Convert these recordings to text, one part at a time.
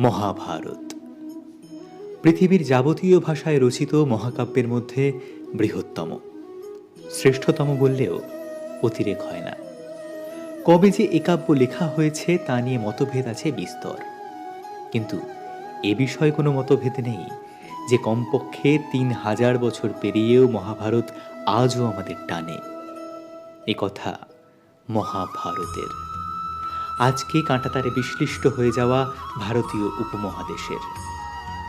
মহাভারত। পৃথিবীর যাবতীয় ভাষায় রচিত মহাকাব্যের মধ্যে বৃহত্তম। শ্রেষ্ঠতম বললেও অতিরেক হয় না। কবে যে এ কাব্য লেখা হয়েছে তা নিয়ে মতভেদ আছে বিস্তর। কিন্তু এ বিষয়ে কোনো মতভেদ নেই যে কমপক্ষে তিন হাজার বছর পেরিয়েও মহাভারত আজও আমাদের টানে। এ কথা মহাভারতের। আজকে কাঁটাতারে বিশ্লিষ্ট হয়ে যাওয়া ভারতীয় উপমহাদেশের।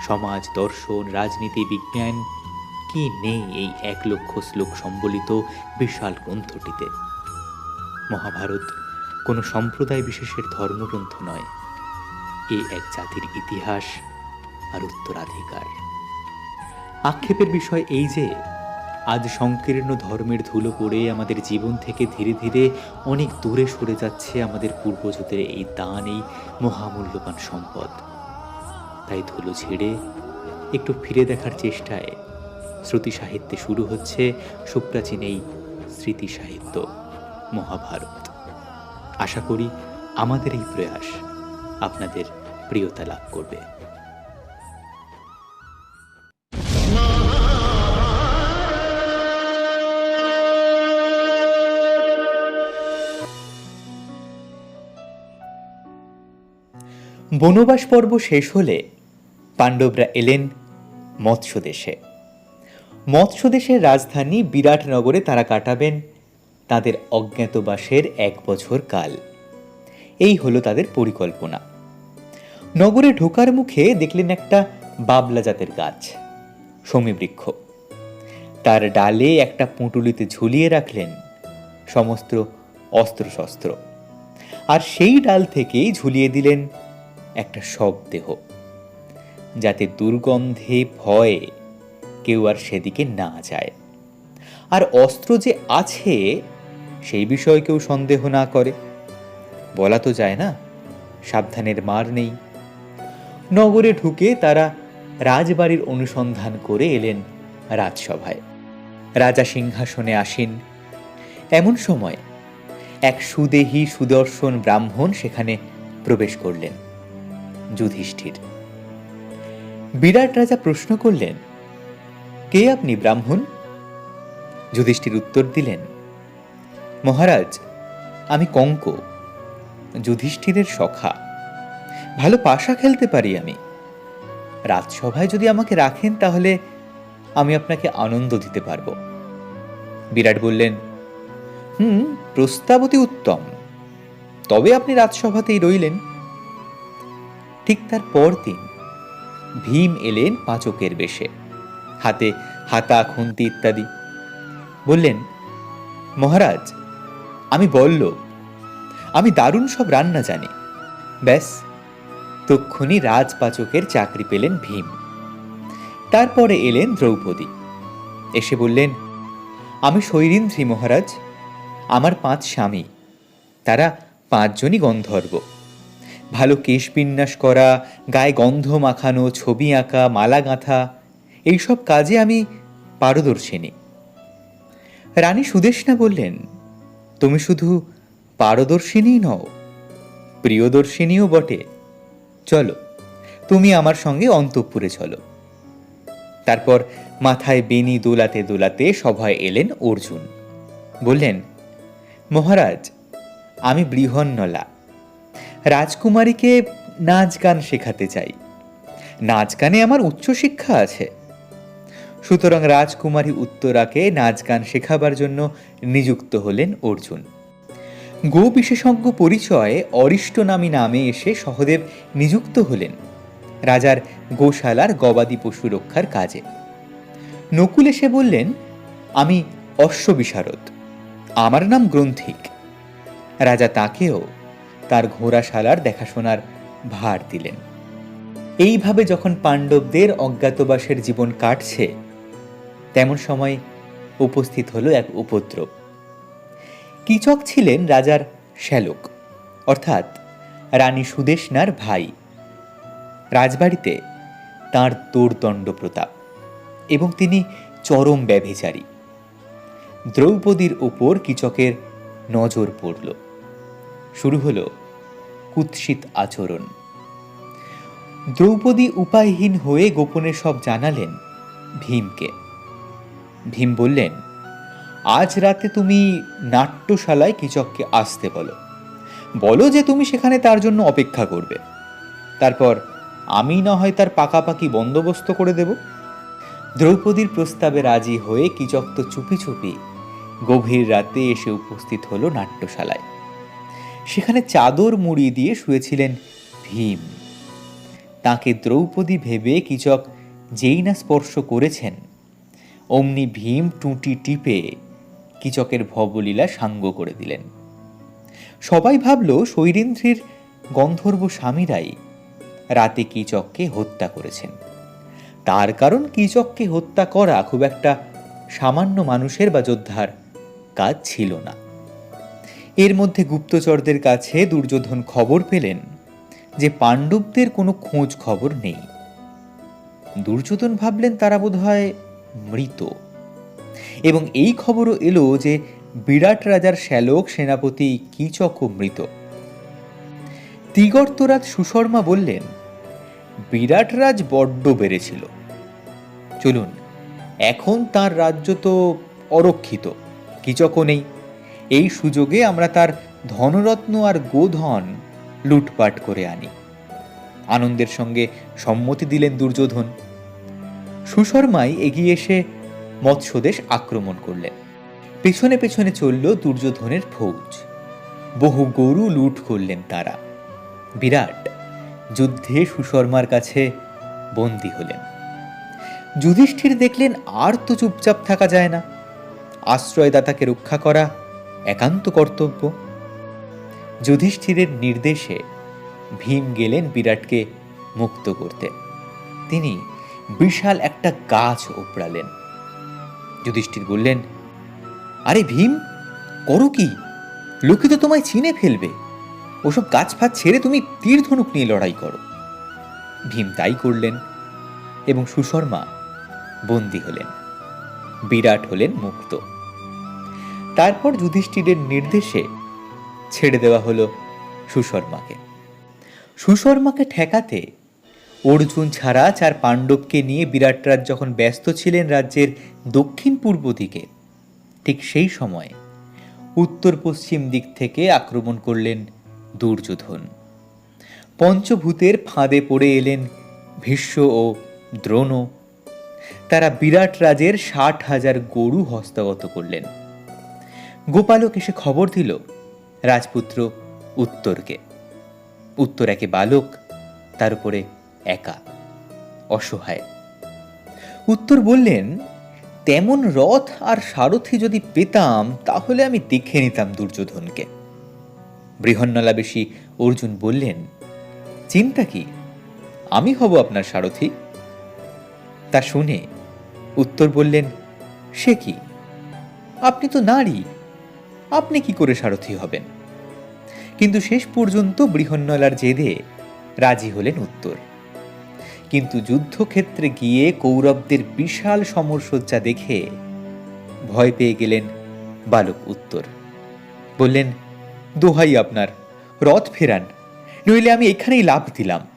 সমাজ, দর্শন, রাজনীতি, বিজ্ঞান, কি নেই এই এক লক্ষ শ্লোক সম্বলিত বিশাল গ্রন্থটিতে? মহাভারত কোনো সম্প্রদায় বিশেষের ধর্মগ্রন্থ নয়। এ এক জাতির ইতিহাস আর উত্তরাধিকার। আক্ষেপের বিষয় এই যে আজ সংকীর্ণ ধর্মের ধুলো পড়ে আমাদের জীবন থেকে ধীরে ধীরে অনেক দূরে সরে যাচ্ছে আমাদের পূর্বজদের এই দান, এই মহামূল্যবান সম্পদ। তাই ধুলো ছেড়ে একটু ফিরে দেখার চেষ্টায় শ্রুতি সাহিত্যে শুরু হচ্ছে সুপ্রাচীন এই স্মৃতি সাহিত্য মহাভারত। আশা করি আমাদের এই প্রয়াস আপনাদের প্রিয়তা লাভ করবে। বনবাস পর্ব শেষ হলে পাণ্ডবরা এলেন মৎস্য দেশে মৎস্য দেশের রাজধানী বিরাটনগরে তারা কাটাবেন তাদের অজ্ঞাতবাসের এক বছর কাল। এই হলো তাদের পরিকল্পনা। নগরে ঢোকার মুখে দেখলেন একটা বাবলা জাতের গাছ, সমীবৃক্ষ। তার ডালে একটা পুঁটুলিতে ঝুলিয়ে রাখলেন সমস্ত অস্ত্রশস্ত্র। আর সেই ডাল থেকেই ঝুলিয়ে দিলেন একটা শবদেহ যাতে দুর্গন্ধে ভয়ে কেউ আর সেদিকে না যায়। আর অস্ত্র যে আছে, সেই বিষয়ে কেউ সন্দেহ না করে। বলা তো যায় না, সাবধানের মার নেই। নগরে ঢুকে তারা রাজবাড়ির অনুসন্ধান করে এলেন রাজসভায়। রাজা সিংহাসনে আসীন। এমন সময় এক সুদেহী সুদর্শন ব্রাহ্মণ সেখানে প্রবেশ করলেন। যুধিষ্ঠির। বিরাট রাজা প্রশ্ন করলেন, কে আপনি, ব্রাহ্মণ? যুধিষ্ঠির উত্তর দিলেন, মহারাজ, আমি কঙ্ক, যুধিষ্ঠিরের সখা। ভালো পাশা খেলতে পারি আমি। রাজসভায় যদি আমাকে রাখেন, তাহলে আমি আপনাকে আনন্দ দিতে পারব। বিরাট বললেন, হুম প্রস্তাবতী উত্তম। তবে আপনি রাজসভাতেই রইলেন। ঠিক তার পরদিন ভীম এলেন পাচকের বেশে। হাতে হাতা, খুন্তি ইত্যাদি। বললেন, মহারাজ, আমি বলল, আমি দারুণ সব রান্না জানি। ব্যাস, তক্ষুনি রাজপাচকের চাকরি পেলেন ভীম। তারপরে এলেন দ্রৌপদী। এসে বললেন, আমি শৈরিন্দ্রী মহারাজ, আমার পাঁচ স্বামী। তারা পাঁচজনই গন্ধর্ব। ভালো কেশ বিন্যাস করা, গায়ে গন্ধ মাখানো, ছবি আঁকা, মালা গাঁথা, এইসব কাজে আমি পারদর্শিনী। রানী সুদেশনা বললেন, তুমি শুধু পারদর্শিনী নও, প্রিয়দর্শিনীও বটে। চলো, তুমি আমার সঙ্গে অন্তঃপুরে চলো। তারপর মাথায় বেনি দোলাতে দোলাতে সভায় এলেন অর্জুন। বললেন, মহারাজ, আমি বৃহন্নলা রাজকুমারীকে নাচ গান শেখাতে চাই। নাচ গানে আমার উচ্চশিক্ষা আছে। সুতরাং রাজকুমারী উত্তরাকে নাচ গান শেখাবার জন্য নিযুক্ত হলেন অর্জুন। গো বিশেষজ্ঞ পরিচয়ে অরিষ্ট নামী নামে এসে সহদেব নিযুক্ত হলেন। রাজার গোশালার গবাদি পশু রক্ষার কাজে। নকুল এসে বললেন, আমি অশ্ববিশারদ। আমার নাম গ্রন্থিক। রাজা তাকেও তার ঘোড়াশালার দেখাশোনার ভার দিলেন। এইভাবে যখন পাণ্ডবদের অজ্ঞাতবাসের জীবন কাটছে, তেমন সময় উপস্থিত হলো এক উপদ্রব। কিচক ছিলেন রাজার শ্যালক, অর্থাৎ রানী সুদেশনার ভাই। রাজবাড়িতে তাঁর তোড়দণ্ড প্রতাপ এবং তিনি চরম ব্যভিচারী। দ্রৌপদীর ওপর কিচকের নজর পড়ল। শুরু হলো কুৎসিত আচরণ। দ্রৌপদী উপায়হীন হয়ে গোপনে সব জানালেন ভীমকে। ভীম বললেন, আজ রাতে তুমি নাট্যশালায় কিচককে আসতে বলো। বলো যে তুমি সেখানে তার জন্য অপেক্ষা করবে। তারপর আমি না হয় তার পাকাপাকি বন্দোবস্ত করে দেব দ্রৌপদীর প্রস্তাবে রাজি হয়ে কিচক তো চুপি চুপি গভীর রাতে এসে উপস্থিত হলো নাট্যশালায়। সেখানে চাদর মুড়ি দিয়ে শুয়েছিলেন ভীম। তাকে দ্রৌপদী ভেবে কিচক যেই না স্পর্শ করেছেন, অমনি ভীম টুঁটি টিপে কিচকের ভবলীলা সাঙ্গ করে দিলেন। সবাই ভাবল শৈরেন্দ্রীর গন্ধর্ব স্বামীরাই রাতে কিচককে হত্যা করেছেন। তার কারণ কিচককে হত্যা করা খুব একটা সামান্য মানুষের বা যোদ্ধার কাজ ছিল না। এর মধ্যে গুপ্তচরদের কাছে দুর্যোধন খবর পেলেন যে পাণ্ডবদের কোনো খোঁজ খবর নেই। দুর্যোধন ভাবলেন তারা বোধহয় মৃত। এবং এই খবরও এলো যে বিরাট রাজার শ্যালক সেনাপতি কিচকও মৃত। তিগর্তরাজ সুশর্মা বললেন, বিরাট রাজ বড্ড বেড়েছিল। চলুন, এখন তার রাজ্য তো অরক্ষিত, কিচকও নেই। এই সুযোগে আমরা তার ধনরত্ন আর গোধন লুটপাট করে আনি। আনন্দের সঙ্গে সম্মতি দিলেন দুর্যোধন। সুশর্মাই এগিয়ে এসে মৎস্যদেশ আক্রমণ করলেন। পেছনে পেছনে চলল দুর্যোধনের ফৌজ। বহু গরু লুট করলেন তারা। বিরাট যুদ্ধে সুশর্মার কাছে বন্দী হলেন। যুধিষ্ঠির দেখলেন আর তো চুপচাপ থাকা যায় না। আশ্রয়দাতাকে রক্ষা করা একান্ত কর্তব্য। যুধিষ্ঠিরের নির্দেশে ভীম গেলেন বিরাটকে মুক্ত করতে। তিনি বিশাল একটা গাছ উপড়ালেন। যুধিষ্ঠির বললেন, আরে ভীম, করো কি? লোকে তো তোমায় চিনে ফেলবে। ওসব গাছ ফাছ ছেড়ে তুমি তীর ধনুক নিয়ে লড়াই করো। ভীম তাই করলেন এবং সুশর্মা বন্দী হলেন। বিরাট হলেন মুক্ত। তারপর যুধিষ্ঠিরের নির্দেশে ছেড়ে দেওয়া হলো সুশর্মাকে। সুশর্মাকে ঠেকাতে অর্জুন ছাড়া চার পাণ্ডবকে নিয়ে বিরাটরাজ যখন ব্যস্ত ছিলেন রাজ্যের দক্ষিণ পূর্ব দিকে, ঠিক সেই সময় উত্তর পশ্চিম দিক থেকে আক্রমণ করলেন দুর্যোধন। পঞ্চভূতের ফাঁদে পড়ে এলেন ভীষ্ম ও দ্রোণ। তারা বিরাট রাজের ষাট হাজার গরু হস্তগত করলেন। গোপালক এসে খবর দিল? রাজপুত্র উত্তরকে। উত্তর একে বালক, তার উপরে একা, অসহায়। উত্তর বললেন, তেমন রথ আর সারথি যদি পেতাম, তাহলে আমি দেখে নিতাম দুর্যোধনকে। বৃহন্নলাবেশী অর্জুন বললেন, চিন্তা কি? আমি হব আপনার সারথি? তা শুনে উত্তর বললেন, সে কি? আপনি তো নারী আপনি কি করে সারথি হবেন? কিন্তু শেষ পর্যন্ত বৃহন্নলার জেদে রাজি হলেন উত্তর। কিন্তু যুদ্ধক্ষেত্রে গিয়ে কৌরবদের বিশাল সমরসজ্জা দেখে ভয় পেয়ে গেলেন বালক উত্তর। বললেন, দোহাই আপনার, রথ ফেরান, নইলে আমি এখানেই লাভ দিলাম।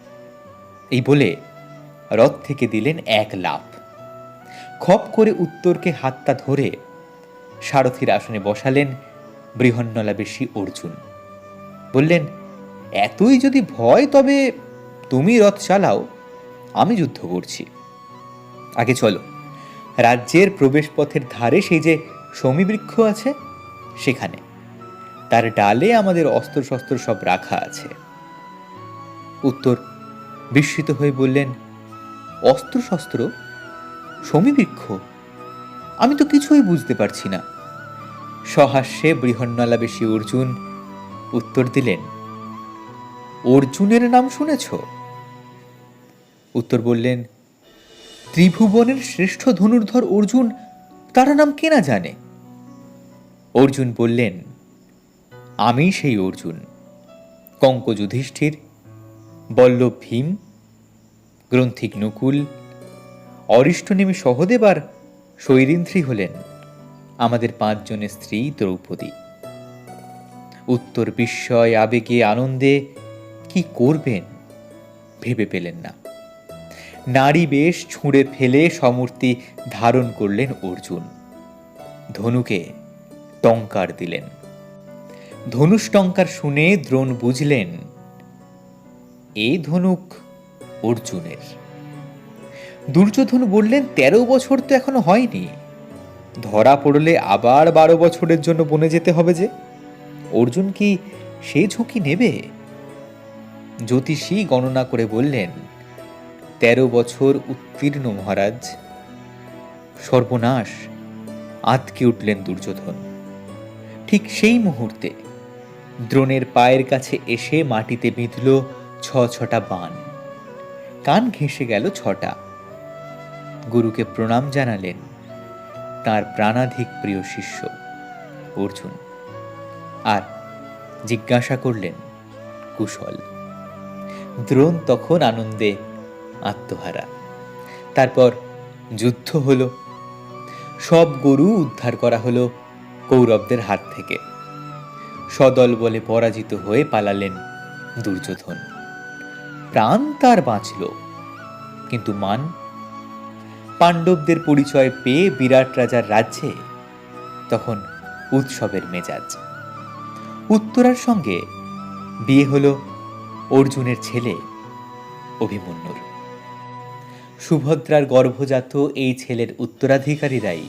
এই বলে রথ থেকে দিলেন এক লাভ খপ করে উত্তরকে হাতটা ধরে সারথীর আসনে বসালেন বৃহন্নলাবেশী অর্জুন। বললেন, এতই যদি ভয়, তবে তুমি রথ চালাও, আমি যুদ্ধ করছি। আগে চলো, রাজ্যের প্রবেশপথের ধারে সেই যে সমীবৃক্ষ আছে, সেখানে। তার ডালে আমাদের অস্ত্রশস্ত্র সব রাখা আছে। উত্তর বিস্মিত হয়ে বললেন, অস্ত্রশস্ত্র? সমীবৃক্ষ? আমি তো কিছুই বুঝতে পারছি না। সহাস্যে বৃহন্নলাবেশী অর্জুন উত্তর দিলেন, অর্জুনের নাম শুনেছ? উত্তর বললেন, ত্রিভুবনের শ্রেষ্ঠ ধনুর্ধর অর্জুন, তার নাম কে না জানে? অর্জুন বললেন, আমি সেই অর্জুন কঙ্ক যুধিষ্ঠির বল্লভ ভীম, গ্রন্থিক নকুল অরিষ্টনেমী সহদেব আর শৈরিন্দ্রী হলেন। আমাদের পাঁচজনের স্ত্রী দ্রৌপদী। উত্তর বিস্ময়, আবেগে, আনন্দে কি করবেন? ভেবে পেলেন না। নারী বেশ ছুঁড়ে ফেলে সমূর্তি ধারণ করলেন অর্জুন। ধনুকে টঙ্কার দিলেন। ধনুষ টঙ্কার শুনে দ্রোণ বুঝলেন, এ ধনুক অর্জুনের। দুর্যোধন বললেন, তেরো বছর তো এখনও হয়নি। ধরা পড়লে আবার বারো বছরের জন্য বনে যেতে হবে যে। অর্জুন কি সে ঝুঁকি নেবে? জ্যোতিষী গণনা করে বললেন, তেরো বছর উত্তীর্ণ মহারাজ। সর্বনাশ, আতকে উঠলেন দুর্যোধন। ঠিক সেই মুহূর্তে দ্রোণের পায়ের কাছে এসে মাটিতে বিঁধল ছ ছটা বান। কান ঘেঁষে গেল ছটা। গুরুকে প্রণাম জানালেন। তার প্রাণাধিক প্রিয় শিষ্য, অর্জুন। আর জিজ্ঞাসা করলেন, কুশল, দ্রোণ তখন আনন্দে আত্মহারা। তারপর যুদ্ধ হল। সব গরু উদ্ধার করা হলো কৌরবদের হাত থেকে। সদল বলে পরাজিত হয়ে পালালেন দুর্যোধন। প্রাণ তার বাঁচল, কিন্তু মান পাণ্ডবদের পরিচয় পেয়ে বিরাট রাজার রাজ্যে, তখন উৎসবের মেজাজ। উত্তরার সঙ্গে বিয়ে হলো অর্জুনের ছেলে অভিমন্যুর। সুভদ্রার গর্ভজাত এই ছেলের উত্তরাধিকারীরাই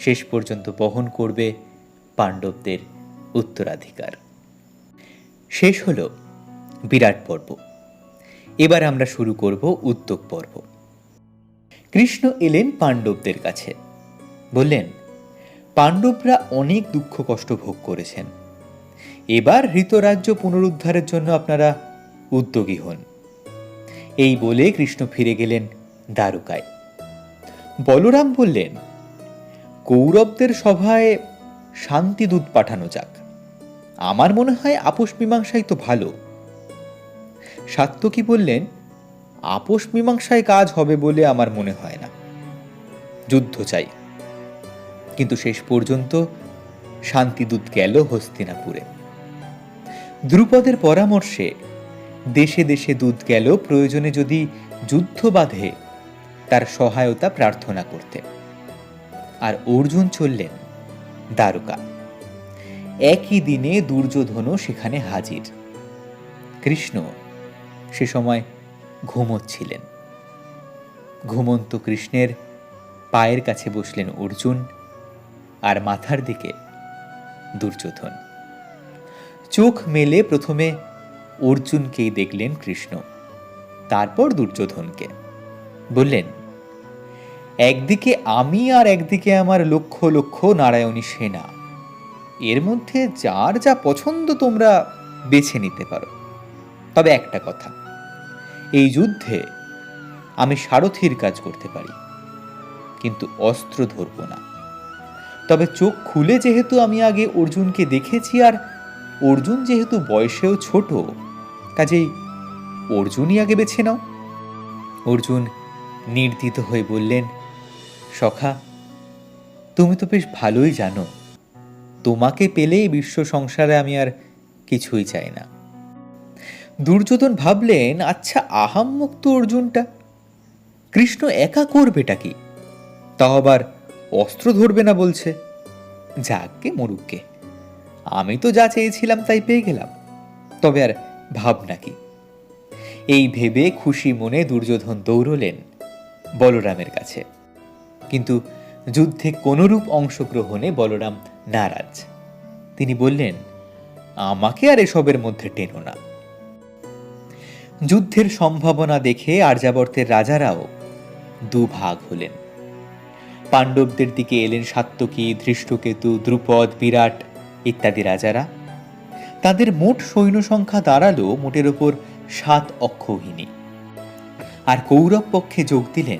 শেষ পর্যন্ত বহন করবে পাণ্ডবদের উত্তরাধিকার। শেষ হল বিরাট পর্ব। এবার আমরা শুরু করব উদ্যোগ পর্ব। কৃষ্ণ এলেন পাণ্ডবদের কাছে। বললেন, পাণ্ডবরা অনেক দুঃখ কষ্ট ভোগ করেছেন। এবার হৃতরাজ্য পুনরুদ্ধারের জন্য আপনারা উদ্যোগী হন। এই বলে কৃষ্ণ ফিরে গেলেন দ্বারকায়। বলরাম বললেন, কৌরবদের সভায় শান্তিদূত পাঠানো যাক। আমার মনে হয় আপোষ মীমাংসাই তো ভালো। সাত্যকী বললেন আপোষ মীমাংসায় কাজ হবে বলে আমার মনে হয় না। যুদ্ধ চাই। কিন্তু শেষ পর্যন্ত শান্তিদূত গেল হস্তিনাপুরে। দ্রুপদের পরামর্শে দেশে দেশে দূত গেল প্রয়োজনে যদি যুদ্ধ বাঁধে, তার সহায়তা প্রার্থনা করতে। আর অর্জুন চললেন দ্বারকা। একই দিনে দুর্যোধনও সেখানে হাজির। কৃষ্ণ সে সময় ঘুমোচ্ছিলেন। ঘুমন্ত কৃষ্ণের পায়ের কাছে বসলেন অর্জুন আর মাথার দিকে দুর্যোধন। চোখ মেলে প্রথমে অর্জুনকেই দেখলেন কৃষ্ণ, তারপর দুর্যোধনকে। বললেন, একদিকে আমি আর একদিকে আমার লক্ষ লক্ষ নারায়ণী সেনা। এর মধ্যে যার যা পছন্দ তোমরা বেছে নিতে পারো। তবে একটা কথা এই যুদ্ধে আমি সারথির কাজ করতে পারি, কিন্তু অস্ত্র ধরব না। তবে চোখ খুলে যেহেতু আমি আগে অর্জুনকে দেখেছি আর অর্জুন যেহেতু বয়সেও ছোট, কাজেই অর্জুনই আগে বেছে নাও। অর্জুন নির্দিত হয়ে বললেন, সখা, তুমি তো বেশ ভালোই জানো, তোমাকে পেলেই বিশ্ব সংসারে আমি আর কিছুই চাই না। দুর্যোধন ভাবলেন আচ্ছা আহাম্মুক্ত অর্জুনটা? কৃষ্ণ একা করবেটা কি? তাও আবার অস্ত্র ধরবে না বলছে। যাককে মরুককে আমি তো যা চেয়েছিলাম তাই পেয়ে গেলাম, তবে আর ভাবনা কি? এই ভেবে খুশি মনে দুর্যোধন দৌড়লেন বলরামের কাছে। কিন্তু যুদ্ধে কোনরূপ অংশগ্রহণে বলরাম নারাজ। তিনি বললেন, আমাকে আর এসবের মধ্যে টেনো না। যুদ্ধের সম্ভাবনা দেখে আর্যাবর্তের রাজারাও দুভাগ হলেন। পাণ্ডবদের দিকে এলেন সাত্যকী ধৃষ্টকেতু, দ্রুপদ, বিরাট ইত্যাদি রাজারা। তাদের মোট সৈন্য সংখ্যা দাঁড়াল মোটের ওপর সাত অক্ষৌহিনী। আর কৌরব পক্ষে যোগ দিলেন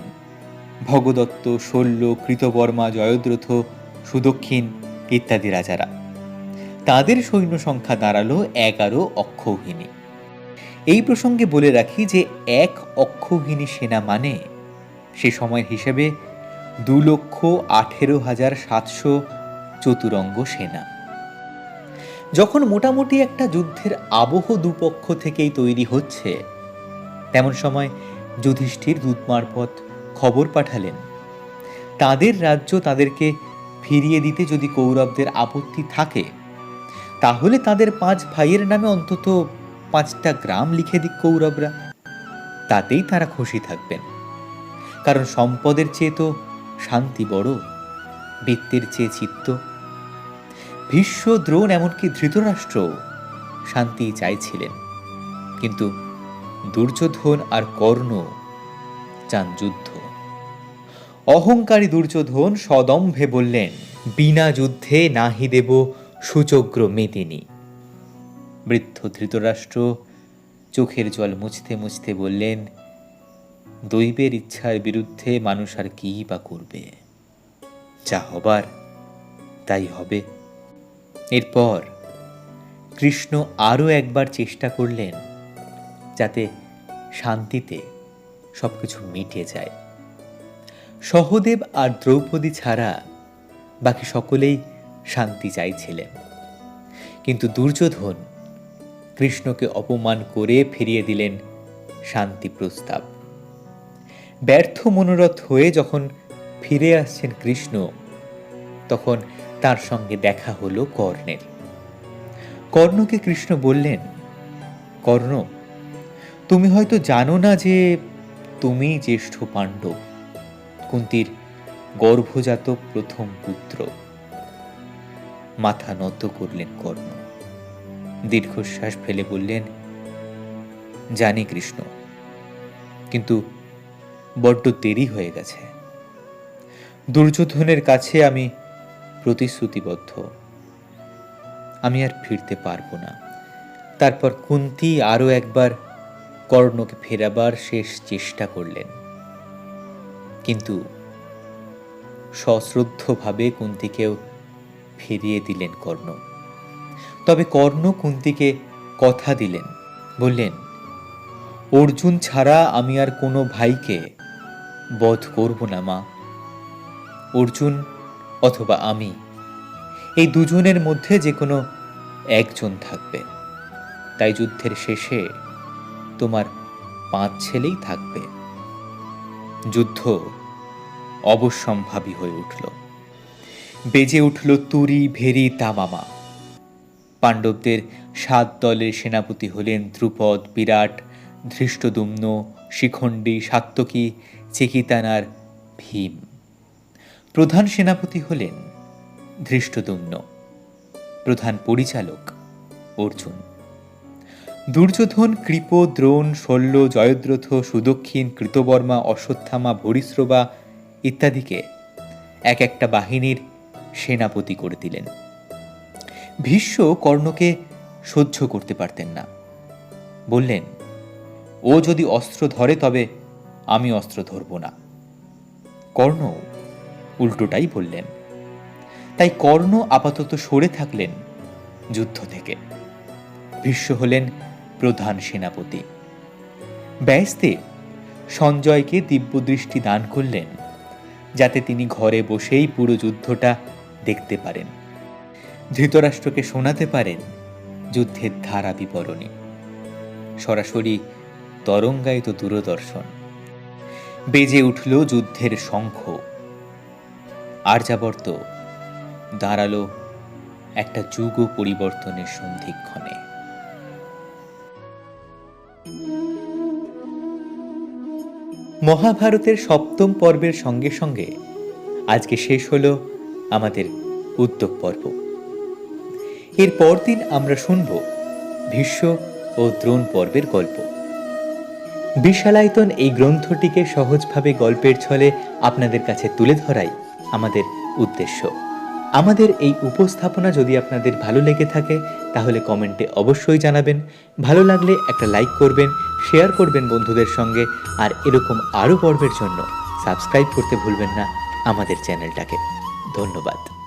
ভগদত্ত, শল্য, কৃতবর্মা, জয়দ্রথ, সুদক্ষিণ ইত্যাদি রাজারা। তাদের সৈন্য সংখ্যা দাঁড়াল এগারো অক্ষৌহিনী। এই প্রসঙ্গে বলে রাখি যে এক অক্ষৌহিনী সেনা মানে সে সময়ের হিসেবে দু লক্ষ আঠেরো হাজার সাতশো চতুরঙ্গ সেনা। যখন মোটামুটি একটা যুদ্ধের আবহ দুপক্ষ থেকেই তৈরি হচ্ছে, তেমন সময় যুধিষ্ঠির দূত মারফত খবর পাঠালেন। তাদের রাজ্য তাদেরকে ফিরিয়ে দিতে যদি কৌরবদের আপত্তি থাকে, তাহলে তাদের পাঁচ ভাইয়ের নামে অন্তত পাঁচটা গ্রাম লিখে দিক কৌরবরা। তাতেই তারা খুশি থাকবেন। কারণ সম্পদের চেয়ে তো শান্তি বড়, বৃত্তের চেয়ে চিত্ত। ভীষ্ম, দ্রোণ এমনকি ধৃতরাষ্ট্র শান্তি চাইছিলেন। কিন্তু দুর্যোধন আর কর্ণ চান যুদ্ধ। অহংকারী দুর্যোধন সদম্ভে বললেন, বিনা যুদ্ধে নাহি দেব সুচগ্র মেদিনী। বৃদ্ধ ধৃতরাষ্ট্র চোখের জল মুছতে মুছতে বললেন, দৈবের ইচ্ছার বিরুদ্ধে মানুষ আর কী বা করবে? যা হবার তাই হবে। এরপর কৃষ্ণ আরও একবার চেষ্টা করলেন যাতে শান্তিতে সব কিছু মিটে যায়। সহদেব আর দ্রৌপদী ছাড়া বাকি সকলেই শান্তি চাইছিলেন। কিন্তু দুর্যোধন কৃষ্ণকে অপমান করে ফিরিয়ে দিলেন শান্তি প্রস্তাব। ব্যর্থ মনোরথ হয়ে যখন ফিরে আসছেন কৃষ্ণ, তখন তার সঙ্গে দেখা হলো কর্ণের। কর্ণকে কৃষ্ণ বললেন, কর্ণ, তুমি হয়তো জানো না যে তুমি জ্যেষ্ঠ পাণ্ডব, কুন্তির গর্ভজাত প্রথম পুত্র। মাথা নত করলেন কর্ণ। দীর্ঘশ্বাস ফেলে বললেন, জানি কৃষ্ণ, কিন্তু বড্ড দেরি হয়ে গেছে। দুর্যোধনের কাছে আমি প্রতিশ্রুতিবদ্ধ। আমি আর ফিরতে পারব না। তারপর কুন্তি আরও একবার কর্ণকে ফেরাবার শেষ চেষ্টা করলেন। কিন্তু সশ্রদ্ধভাবে কুন্তিকেও ফিরিয়ে দিলেন কর্ণ। তবে কর্ণ কুন্তিকে কথা দিলেন, বললেন, অর্জুন ছাড়া আমি আর কোনো ভাইকে বধ করব না, মা। অর্জুন অথবা আমি, এই দুজনের মধ্যে যে কোনো একজন থাকবে। তাই যুদ্ধের শেষে তোমার পাঁচ ছেলেই থাকবে। যুদ্ধ অবশ্যম্ভাবী হয়ে উঠল। বেজে উঠল তুরি ভেরি তামামা। পাণ্ডবদের সাত দলের সেনাপতি হলেন ধ্রুপদ, বিরাট, ধৃষ্টদুম্ন, শিখণ্ডী, সাত্তকী, চেকিতানার, ভীম। প্রধান সেনাপতি হলেন ধৃষ্টদুম্ন। প্রধান পরিচালক অর্জুন। দুর্যোধন, কৃপ, দ্রোণ, শল্য, জয়দ্রথ, সুদক্ষিণ, কৃতবর্মা, অশ্বত্থামা, ভরিশ্রবা ইত্যাদিকে এক একটা বাহিনীর সেনাপতি করে দিলেন। ভীষ্ম কর্ণকে সহ্য করতে পারতেন না। বললেন, ও যদি অস্ত্র ধরে তবে আমি অস্ত্র ধরব না। কর্ণ উল্টোটাই বললেন, তাই কর্ণ আপাতত সরে থাকলেন যুদ্ধ থেকে। ভীষ্ম হলেন প্রধান সেনাপতি। ব্যস্তে সঞ্জয়কে দিব্যদৃষ্টি দান করলেন, যাতে তিনি ঘরে বসেই পুরো যুদ্ধটা দেখতে পারেন। ধৃতরাষ্ট্রকে শোনাতে পারেন যুদ্ধের ধারা বিবরণী। সরাসরি তরঙ্গায়িত দূরদর্শন। বেজে উঠল যুদ্ধের শঙ্খ। আর্যাবর্ত দাঁড়াল একটা যুগ পরিবর্তনের সন্ধিক্ষণে। মহাভারতের সপ্তম পর্বের সঙ্গে সঙ্গে আজকে শেষ হলো আমাদের উদ্যোগ পর্ব। এর পরদিন আমরা শুনব ভীষ্ম ও দ্রোণ পর্বের গল্প। বিশালায়তন এই গ্রন্থটিকে সহজভাবে গল্পের ছলে আপনাদের কাছে তুলে ধরাই আমাদের উদ্দেশ্য। আমাদের এই উপস্থাপনা যদি আপনাদের ভালো লেগে থাকে, তাহলে কমেন্টে অবশ্যই জানাবেন। ভালো লাগলে একটা লাইক করবেন, শেয়ার করবেন বন্ধুদের সঙ্গে, আর এরকম আরও পর্বের জন্য সাবস্ক্রাইব করতে ভুলবেন না আমাদের চ্যানেলটাকে। ধন্যবাদ।